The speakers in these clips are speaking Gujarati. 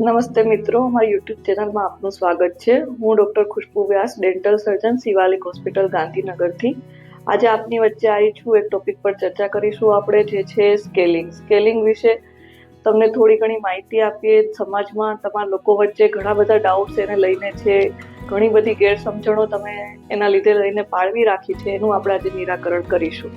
નમસ્તે મિત્રો મારા યુટ્યુબ ચેનલમાં આપનું સ્વાગત છે. હું doctor Khushbu Vyas, dental surgeon, Shivalik hospital, ગાંધીનગરથી. આજે આપની વચ્ચે આવી છું, એક ટોપિક પર ચર્ચા કરીશું આપણે, જે છે સ્કેલિંગ. સ્કેલિંગ વિશે તમને થોડી ઘણી માહિતી આપીએ. સમાજમાં તમારા લોકો વચ્ચે ઘણા બધા ડાઉટ્સ એને લઈને છે. ઘણી બધી ગેરસમજણો તમે એના લીધે લઈને પાળવી રાખી છે. એનું આપણે આજે નિરાકરણ કરીશું.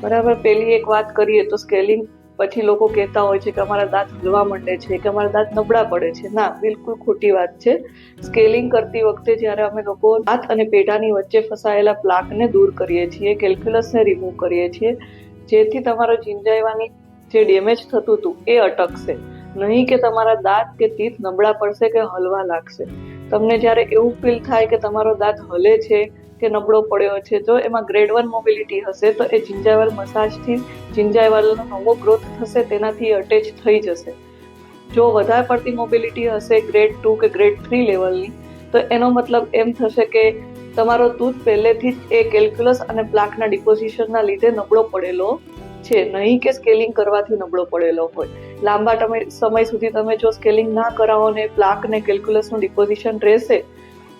બરાબર, પહેલી એક વાત કરીએ તો સ્કેલિંગ પછી લોકો કહેતા હોય છે કે અમારા દાંત હલવા માંડે છે, કે અમારા દાંત નબળા પડે છે. ના, બિલકુલ ખોટી વાત છે. સ્કેલિંગ કરતી વખતે જ્યારે અમે લોકો દાંત અને પેઢાની વચ્ચે ફસાયેલા પ્લાકને દૂર કરીએ છીએ કેલ્ક્યુલસને રિમૂવ કરીએ છીએ, જેથી તમારો ચિંજાઈવાની જે ડેમેજ થતું હતું એ અટકશે. નહીં કે તમારા દાંત કે તીત નબળા પડશે કે હલવા લાગશે. તમને જ્યારે એવું ફીલ થાય કે તમારો દાંત હલે છે કે નબળો પડ્યો છે, જો એમાં ગ્રેડ વન મોબિલિટી હશે, તો એ જિંજાયવાલ મસાજથી જિંજાયવાલનો નવો ગ્રોથ થશે, તેનાથી અટેચ થઈ જશે. જો વધારે પડતી મોબિલિટી હશે ગ્રેડ ટુ કે ગ્રેડ થ્રી લેવલની તો એનો મતલબ એમ થશે કે તમારો તૂથ પહેલેથી જ એ કેલ્ક્યુલસ અને પ્લાકના ડિપોઝિશનના લીધે નબળો પડેલો છે. નહીં કે સ્કેલિંગ કરવાથી નબળો પડેલો હોય. લાંબા સમય સુધી તમે જો સ્કેલિંગ ના કરાવો ને પ્લાક ને કેલ્ક્યુલસનું ડિપોઝિશન રહેશે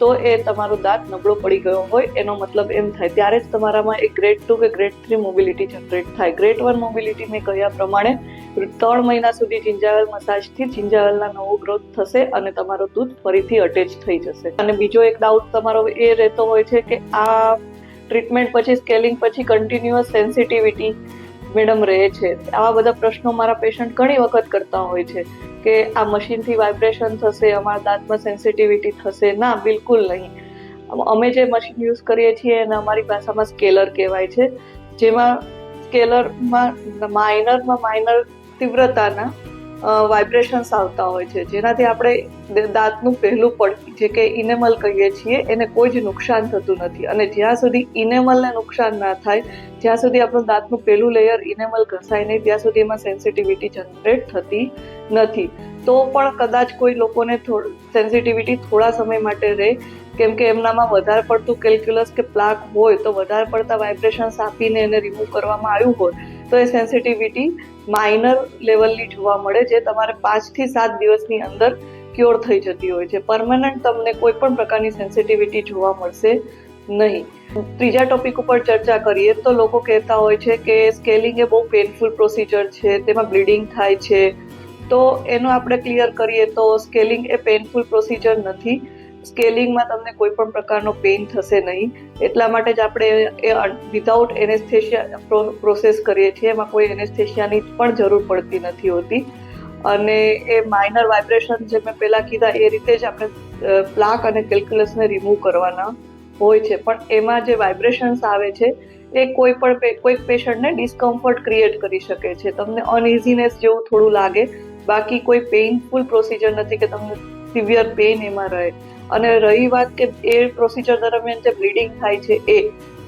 તો એ તમારો દાંત નબળો પડી ગયો હોય, એનો મતલબ એમ થાય. ત્યારે જ તમારામાં એક ગ્રેડ ટુ કે ગ્રેડ થ્રી મોબિલિટી જનરેટ થાય. ગ્રેડ વન મોબિલિટી મેં કહ્યા પ્રમાણે, ત્રણ મહિના સુધી જિંજાવેલ મસાજથી જિંજાવેલના નવો ગ્રોથ થશે અને તમારો દૂધ ફરીથી અટેચ થઈ જશે. અને બીજો એક ડાઉટ તમારો એ રહેતો હોય છે કે આ ટ્રીટમેન્ટ પછી સ્કેલિંગ પછી કન્ટિન્યુઅસ સેન્સિટિવિટી મેડમ રહે છે. આવા બધા પ્રશ્નો મારા પેશન્ટ ઘણી વખત કરતા હોય છે કે આ મશીનથી વાઇબ્રેશન થશે, અમારા દાંતમાં સેન્સિટિવિટી થશે. ના, બિલકુલ નહીં. અમે જે મશીન યુઝ કરીએ છીએ એને અમારી ભાષામાં સ્કેલર કહેવાય છે. જેમાં સ્કેલરમાં માઇનરમાં માઇનર તીવ્રતાના વાઇબ્રેશન્સ આવતા હોય છે. જેનાથી આપણે દાંતનું પહેલું પડ જે કે ઇનેમલ કહીએ છીએ, એને કોઈ જ નુકસાન થતું નથી. અને જ્યાં સુધી ઇનેમલને નુકસાન ના થાય, જ્યાં સુધી આપણું દાંતનું પહેલું લેયર ઇનેમલ ઘસાય નહીં, ત્યાં સુધી એમાં સેન્સિટિવિટી જનરેટ થતી નથી. તો પણ કદાચ કોઈ લોકોને સેન્સિટિવિટી થોડા સમય માટે રહે. કેમ કે એમનામાં વધારે પડતું કેલ્ક્યુલસ કે પ્લાક હોય, તો વધારે પડતા વાઇબ્રેશન્સ આપીને એને રિમૂવ કરવામાં આવ્યું હોય, તો એ સેન્સિટિવિટી માઇનર લેવલની જોવા મળે છે. તમારે પાંચથી સાત દિવસની અંદર ક્યોર થઈ જતી હોય છે. પરમનન્ટ તમને કોઈ પણ પ્રકારની સેન્સિટિવિટી જોવા મળશે નહીં. ત્રીજા ટોપિક ઉપર ચર્ચા કરીએ તો લોકો કહેતા હોય છે કે સ્કેલિંગ એ બહુ પેનફુલ પ્રોસિજર છે, તેમાં બ્લીડિંગ થાય છે. તો એનું આપણે ક્લિયર કરીએ તો સ્કેલિંગ એ પેનફુલ પ્રોસિજર નથી. સ્કેલિંગમાં તમને કોઈ પણ પ્રકારનો પેઇન થશે નહીં. એટલા માટે જ આપણે એ વિધાઉટ એનેસ્થેશિયા પ્રોસેસ કરીએ છીએ. એમાં કોઈ એનેસ્થેશિયાની પણ જરૂર પડતી નથી હોતી. અને એ માઇનર વાઇબ્રેશન જે મેં પહેલાં કીધા, એ રીતે જ આપણે પ્લાક અને કેલ્ક્યુલસને રિમૂવ કરવાના હોય છે. પણ એમાં જે વાઇબ્રેશન્સ આવે છે, એ કોઈ પણ કોઈક પેશન્ટને ડિસ્કમ્ફર્ટ ક્રિએટ કરી શકે છે. તમને અનઇઝીનેસ જેવું થોડું લાગે. બાકી કોઈ પેઇનફુલ પ્રોસિજર નથી કે તમને સિવિયર પેઇન એમાં રહે. અને રહી વાત કે એ પ્રોસિજર દરમિયાન જે બ્લીડિંગ થાય છે એ,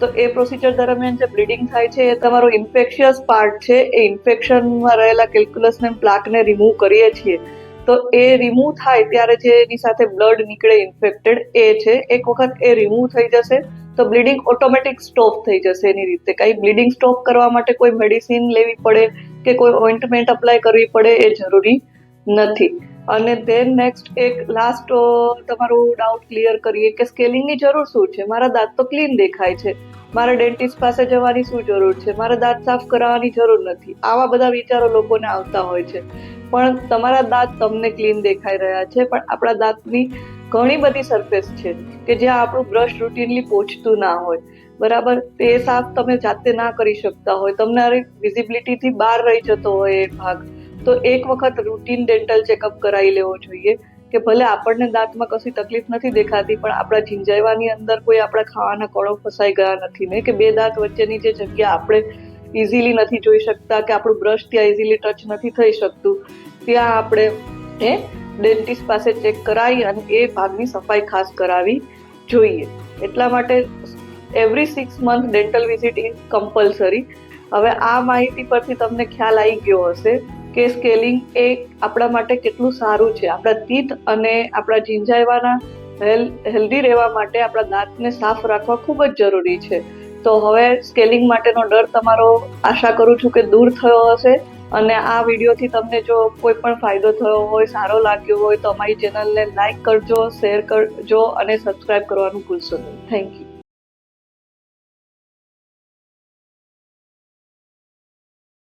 તો એ પ્રોસિજર દરમિયાન જે બ્લીડિંગ થાય છે, એ તમારો ઇન્ફેક્શિયસ પાર્ટ છે, એ ઇન્ફેક્શનમાં રહેલા કેલ્ક્યુલસને પ્લાકને રિમૂવ કરીએ છીએ. તો એ રિમૂવ થાય ત્યારે જે એની સાથે બ્લડ નીકળે ઇન્ફેક્ટેડ એ છે, એક વખત એ રિમૂવ થઈ જશે, તો બ્લીડિંગ ઓટોમેટિક સ્ટોપ થઈ જશે એની રીતે. કંઈ બ્લીડિંગ સ્ટોપ કરવા માટે કોઈ મેડિસિન લેવી પડે કે કોઈ ઓઇન્ટમેન્ટ અપ્લાય કરવી પડે એ જરૂરી નથી. અને ધેન નેક્સ્ટ એક લાસ્ટ તમારું ડાઉટ ક્લિયર કરીએ કે સ્કેલિંગની જરૂર શું છે? મારા દાંત તો ક્લીન દેખાય છે. મારે ડેન્ટિસ્ટ પાસે જવાની શું જરૂર છે? મારા દાંત સાફ કરાવવાની જરૂર નથી. આવા બધા વિચારો લોકોને આવતા હોય છે. પણ તમારા દાંત તમને ક્લીન દેખાઈ રહ્યા છે. પણ આપણા દાંતની ઘણી બધી સરફેસ છે કે જ્યાં આપણું બ્રશ રૂટીનલી પહોંચતું ના હોય. બરાબર? તે સાફ તમે જાતે ના કરી શકતા હોય. તમને વિઝિબિલિટીથી બહાર રહી જતો હોય એ ભાગ. તો એક વખત રૂટીન ડેન્ટલ ચેકઅપ કરાવી લેવો જોઈએ કે ભલે આપણને દાંતમાં કશી તકલીફ નથી દેખાતી, પણ આપણા ઝીંજાવાની અંદર કોઈ આપણા ખાવાના કણો ફસાઈ ગયા નથી ને, કે બે દાંત વચ્ચેની જે જગ્યા આપણે ઇઝીલી નથી જોઈ શકતા, કે આપણું બ્રશ ત્યાં ઇઝીલી ટચ નથી થઈ શકતું, ત્યાં આપણે એ ડેન્ટિસ્ટ પાસે ચેક કરાવી અને એ ભાગની સફાઈ ખાસ કરાવી જોઈએ. એટલા માટે every six month dental visit is compulsory હવે આ માહિતી પરથી તમને ખ્યાલ આવી ગયો હશે કે સ્કેલિંગ એ આપણા માટે કેટલું સારું છે. આપણા તીત અને આપણા ઝીંઝાઈવાના હેલ્ધી રહેવા માટે આપણા દાંતને સાફ રાખવા ખૂબ જ જરૂરી છે. તો હવે સ્કેલિંગ માટેનો ડર તમારો આશા કરું છું કે દૂર થયો હશે અને આ વિડીયોથી તમને જો કોઈ પણ ફાયદો થયો હોય, સારો લાગ્યો હોય તો અમારી ચેનલને લાઈક કરજો, શેર કરજો અને સબસ્ક્રાઇબ કરવાનું ભૂલશો નહીં. Thank you.